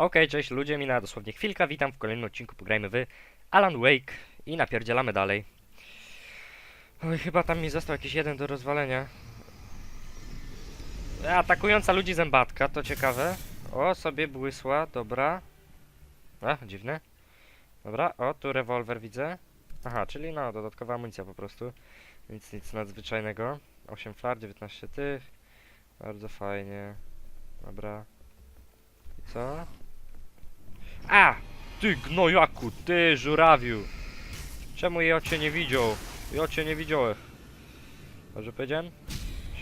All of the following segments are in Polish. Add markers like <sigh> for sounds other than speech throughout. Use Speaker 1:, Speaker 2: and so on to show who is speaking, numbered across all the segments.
Speaker 1: Okej, cześć ludzie, minęła dosłownie chwilka, witam w kolejnym odcinku, pograjmy w Alan Wake i napierdzielamy dalej. Oj, chyba tam mi został jakiś jeden do rozwalenia. Atakująca ludzi zębatka, to ciekawe. O, sobie błysła, dobra. A, dziwne. Dobra, o, tu rewolwer widzę. Aha, czyli no, dodatkowa amunicja po prostu. Nic, nic nadzwyczajnego. 8 flar, 19 tych. Bardzo fajnie. Dobra. I co? A! Ty gnojaku, ty żurawiu! Czemu ja cię nie widział? Ja cię nie widziałem. Dobrze powiedziałem?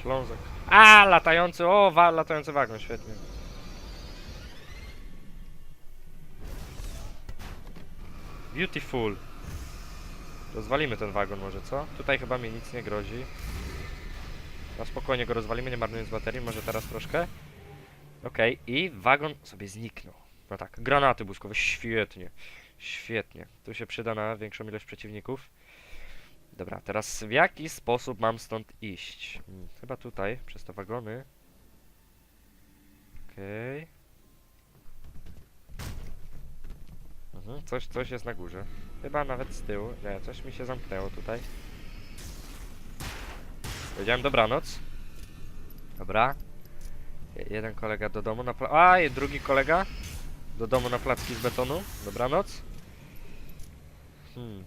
Speaker 1: Ślązek. A, latający, o, wa, latający wagon, świetnie. Beautiful. Rozwalimy ten wagon może, co? Tutaj chyba mi nic nie grozi. No spokojnie go rozwalimy, nie marnując baterii, może teraz troszkę. Okej, i wagon sobie zniknął. No tak, granaty błyskowe, świetnie. Świetnie. Tu się przyda na większą ilość przeciwników. Dobra, teraz w jaki sposób mam stąd iść? Hmm, chyba tutaj, przez te wagony. Okej. Mhm, coś, coś jest na górze. Chyba nawet z tyłu. Nie, coś mi się zamknęło tutaj. Powiedziałem dobranoc. Dobra. Je- Jeden kolega do domu na pla... A, i drugi kolega do domu na placki z betonu. Dobranoc. Hmm.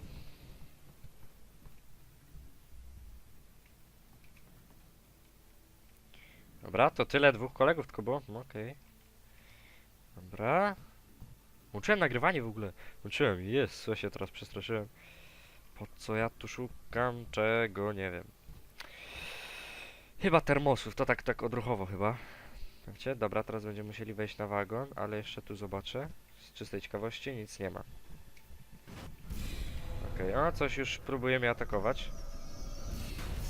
Speaker 1: Dobra, to tyle dwóch kolegów tylko było. No, Okej. Dobra. Uczyłem nagrywanie w ogóle. Uczyłem. Jest, co się teraz przestraszyłem. Po co ja tu szukam? Czego? Nie wiem. Chyba termosów, to tak, tak odruchowo chyba. Wiecie? Dobra, teraz będziemy musieli wejść na wagon, ale jeszcze tu zobaczę. Z czystej ciekawości nic nie ma. Okej, a coś już próbuje mnie atakować.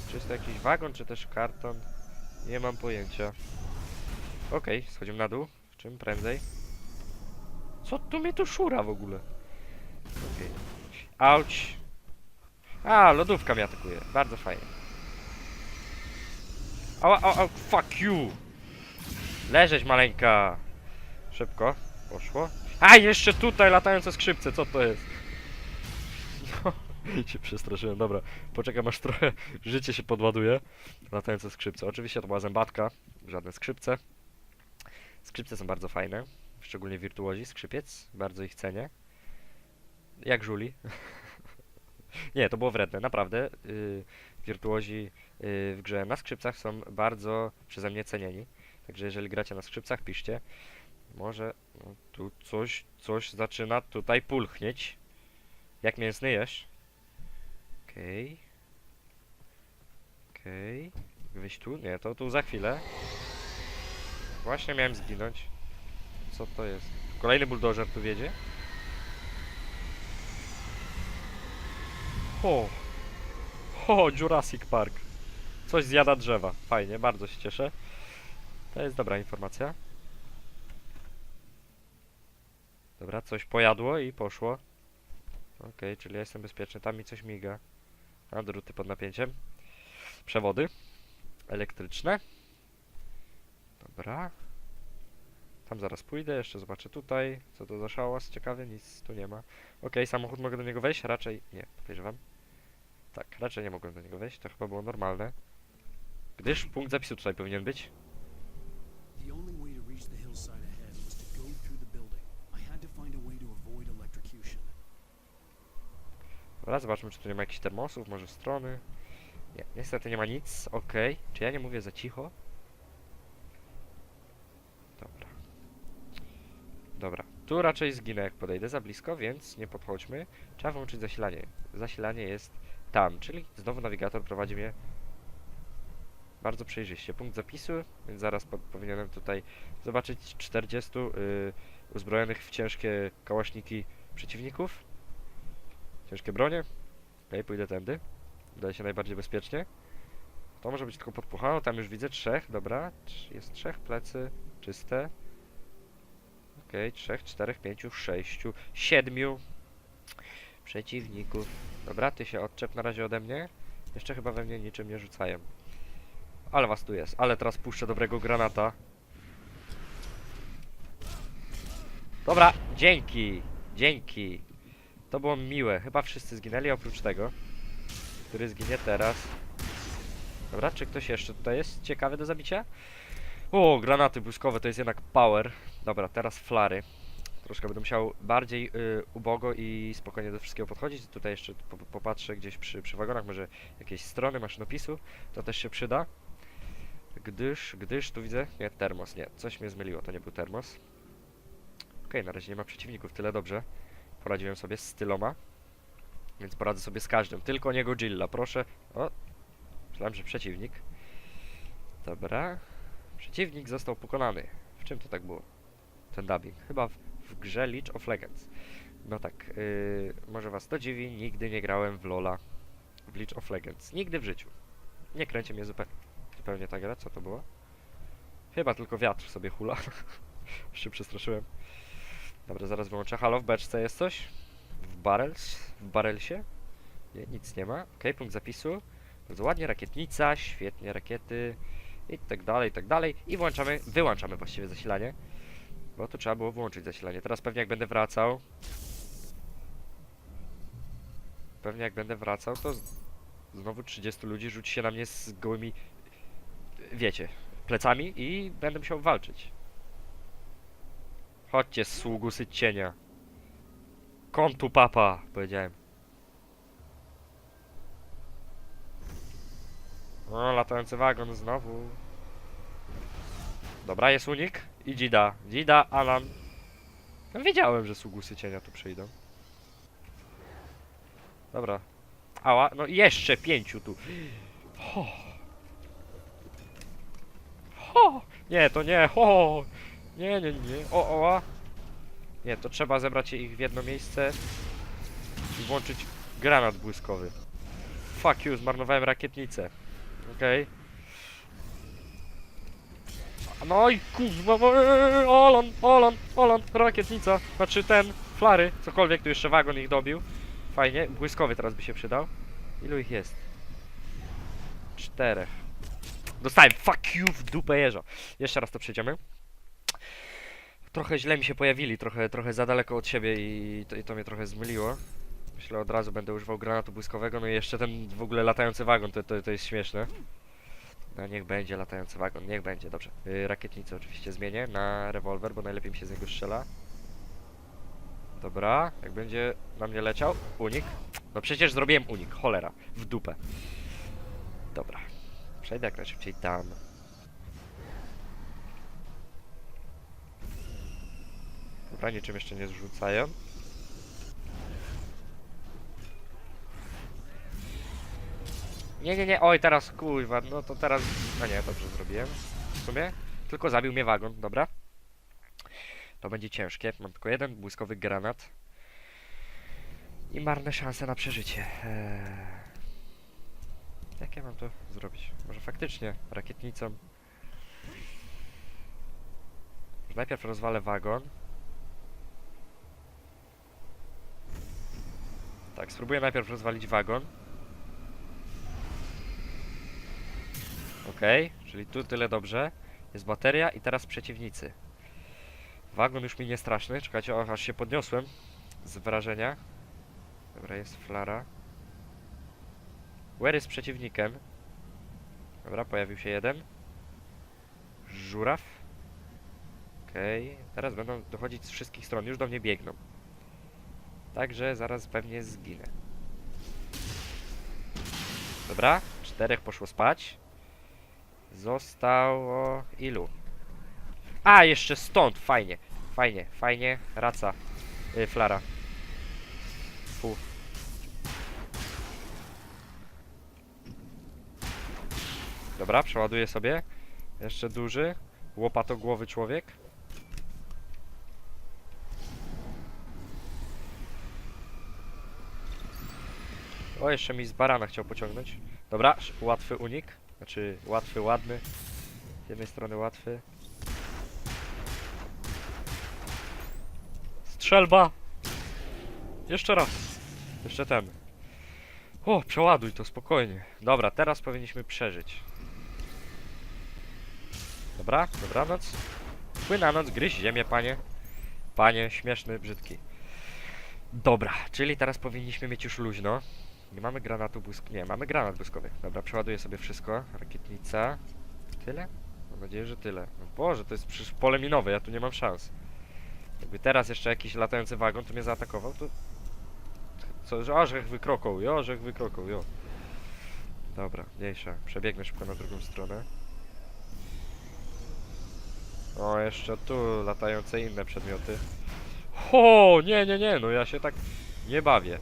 Speaker 1: Czy jest to jakiś wagon, czy też karton? Nie mam pojęcia. Okej, schodzimy na dół. Czym prędzej. Co tu mnie tu szura w ogóle? Okej. Auć. A, lodówka mnie atakuje. Bardzo fajnie. Ała, ała, ała, fuck you! Leżeć maleńka! Szybko, poszło. A, jeszcze tutaj latające skrzypce, co to jest? No, <laughs> się przestraszyłem, dobra. Poczekam aż trochę życie się podładuje. Latające skrzypce. Oczywiście to była zębatka, żadne skrzypce. Skrzypce są bardzo fajne, szczególnie wirtuozi skrzypiec, bardzo ich cenię. Jak żuli. <laughs> Nie, to było wredne, naprawdę. Yy, wirtuozi yy, w grze na skrzypcach są bardzo przeze mnie cenieni. Także jeżeli gracie na skrzypcach, piszcie. Może no, tu coś, coś zaczyna tutaj pulchnieć. Jak mięsny jesz? Okej. Okej. Wyjść tu? Nie, to tu za chwilę. Właśnie miałem zginąć. Co to jest? Kolejny buldożer tu wiedzie? O! O, Jurassic Park. Coś zjada drzewa. Fajnie, bardzo się cieszę. To jest dobra informacja. Dobra, coś pojadło i poszło. Okej, czyli ja jestem bezpieczny. Tam mi coś miga. A, druty pod napięciem. Przewody. Elektryczne. Dobra. Tam zaraz pójdę, jeszcze zobaczę tutaj. Co to za szałas ciekawy, nic tu nie ma. Okej, samochód mogę do niego wejść? Raczej nie, podejrzewam. Tak, raczej nie mogłem do niego wejść, to chyba było normalne. Gdyż punkt zapisu tutaj powinien być. Dobra, zobaczmy, czy tu nie ma jakichś termosów, może strony. Nie, niestety nie ma nic. Okej. Czy ja nie mówię za cicho? Dobra. Dobra. Tu raczej zginę, jak podejdę za blisko, więc nie podchodźmy. Trzeba włączyć zasilanie. Zasilanie jest tam, czyli znowu nawigator prowadzi mnie bardzo przejrzyście. Punkt zapisu, więc zaraz po powinienem tutaj zobaczyć 40 y, uzbrojonych w ciężkie kałaśniki przeciwników. Ciężkie bronie. Okej, pójdę tędy. Wydaje się najbardziej bezpiecznie. To może być tylko podpuchane. Tam już widzę trzech, dobra. Jest trzech, plecy czyste. Okej, trzech, czterech, pięciu, sześciu, siedmiu przeciwników. Dobra, ty się odczep na razie ode mnie. Jeszcze chyba we mnie niczym nie rzucają. Ale was tu jest. Ale teraz puszczę dobrego granata. Dobra, dzięki, dzięki. To było miłe. Chyba wszyscy zginęli oprócz tego, który zginie teraz. Dobra, czy ktoś jeszcze tutaj jest ciekawy do zabicia? O, granaty błyskowe to jest jednak power. Dobra, teraz flary. Troszkę będę musiał bardziej y, ubogo i spokojnie do wszystkiego podchodzić. Tutaj jeszcze po, popatrzę gdzieś przy, przy wagonach, może jakieś strony maszynopisu. To też się przyda. Gdyż, gdyż, tu widzę, nie, termos, nie, coś mnie zmyliło, to nie był termos. Okej, na razie nie ma przeciwników, tyle dobrze. Poradziłem sobie z tyloma, więc poradzę sobie z każdym, tylko nie Godzilla, proszę. O, myślałem, że przeciwnik. Dobra, przeciwnik został pokonany. W czym to tak było? Ten dubbing, chyba w, w grze League of Legends. No tak, yy, może was to dziwi, nigdy nie grałem w LoLa, w League of Legends, nigdy w życiu. Nie kręci mnie zupełnie. Zupełnie ta gra, co to było? Chyba tylko wiatr sobie hula. <laughs> Już się przestraszyłem. Dobra, zaraz wyłączę. Halo, w beczce jest coś? W barrels? W barrelsie? Nie, nic nie ma. Ok, punkt zapisu. Bardzo ładnie, rakietnica, świetnie, rakiety i tak dalej, i tak dalej. I włączamy, wyłączamy właściwie zasilanie. Bo tu trzeba było włączyć zasilanie. Teraz pewnie jak będę wracał... Pewnie jak będę wracał, to znowu 30 ludzi rzuci się na mnie z gołymi wiecie, plecami i będę musiał walczyć. Chodźcie, sługusy cienia. Kontu papa, powiedziałem. O, latający wagon znowu. Dobra, jest unik. I Dzida. Dzida, Alan. No wiedziałem, że sługusy cienia tu przyjdą. Dobra. Ała, no jeszcze pięciu tu. Ho. Ho! Nie, to nie, ho! Nie, nie, nie. O, o, a. Nie, to trzeba zebrać ich w jedno miejsce i włączyć granat błyskowy. Fuck you, zmarnowałem rakietnicę. Okej. No i kurwa, Olan, Olan, Olan, rakietnica. Znaczy ten, flary, cokolwiek, tu jeszcze wagon ich dobił. Fajnie, błyskowy teraz by się przydał. Ilu ich jest? Czterech. Dostałem fuck you w dupę jeża. Jeszcze raz to przejdziemy. Trochę źle mi się pojawili, trochę, trochę za daleko od siebie i to, i to mnie trochę zmyliło. Myślę od razu będę używał granatu błyskowego, no i jeszcze ten w ogóle latający wagon, to, to, to jest śmieszne. No niech będzie latający wagon, niech będzie, dobrze. Yy, rakietnicę oczywiście zmienię na rewolwer, bo najlepiej mi się z niego strzela. Dobra, jak będzie na mnie leciał, unik. No przecież zrobiłem unik, cholera, w dupę. Dobra, przejdę jak najszybciej tam. Dobra, niczym jeszcze nie zrzucają. Nie, nie, nie, oj, teraz kurwa, no to teraz... No nie, dobrze zrobiłem. W sumie. Tylko zabił mnie wagon, dobra. To będzie ciężkie, mam tylko jeden błyskowy granat. I marne szanse na przeżycie. Eee... Jak ja mam to zrobić? Może faktycznie rakietnicą? Najpierw rozwalę wagon. Tak, spróbuję najpierw rozwalić wagon. Okej, czyli tu tyle dobrze. Jest bateria i teraz przeciwnicy. Wagon już mi nie straszny. Czekajcie, o, aż się podniosłem z wrażenia. Dobra, jest flara. Where jest przeciwnikiem? Dobra, pojawił się jeden. Żuraw. Okej, teraz będą dochodzić z wszystkich stron. Już do mnie biegną. Także zaraz pewnie zginę. Dobra, czterech poszło spać. Zostało ilu? A, jeszcze stąd, fajnie, fajnie, fajnie, raca, yy, flara. Fu. Dobra, przeładuję sobie. Jeszcze duży, łopatogłowy człowiek. O, jeszcze mi z barana chciał pociągnąć. Dobra, łatwy unik. Znaczy, łatwy, ładny. Z jednej strony łatwy. Strzelba! Jeszcze raz. Jeszcze ten. O, przeładuj to spokojnie. Dobra, teraz powinniśmy przeżyć. Dobra, dobranoc. Płynanoc, gryź ziemię, panie. Panie, śmieszny, brzydki. Dobra, czyli teraz powinniśmy mieć już luźno. Nie mamy granatu błysk... Nie, mamy granat błyskowy. Dobra, przeładuję sobie wszystko. Rakietnica. Tyle? Mam nadzieję, że tyle. No Boże, to jest przecież pole minowe, ja tu nie mam szans. Jakby teraz jeszcze jakiś latający wagon tu mnie zaatakował, to... Co, że orzech wykrokał, jo, orzech wykrokał, jo. Dobra, mniejsza. Przebiegnę szybko na drugą stronę. O, jeszcze tu latające inne przedmioty. Ho, nie, nie, nie, no ja się tak nie bawię.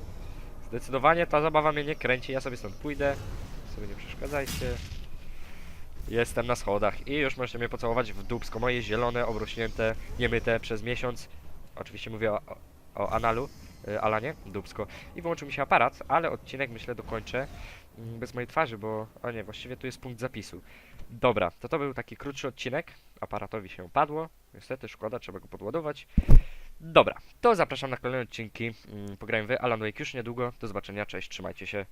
Speaker 1: Zdecydowanie ta zabawa mnie nie kręci, ja sobie stąd pójdę. Sobie nie przeszkadzajcie. Jestem na schodach i już możecie mnie pocałować w dubsko moje zielone, obrośnięte, niemyte przez miesiąc. Oczywiście mówię o, o, analu, y, Alanie, dubsko. I wyłączył mi się aparat, ale odcinek myślę dokończę mm, bez mojej twarzy, bo o nie, właściwie tu jest punkt zapisu. Dobra, to to był taki krótszy odcinek. Aparatowi się padło. Niestety, szkoda, trzeba go podładować. Dobra, to zapraszam na kolejne odcinki. Mm, Pograjmy w Alan Wake już niedługo. Do zobaczenia, cześć, trzymajcie się.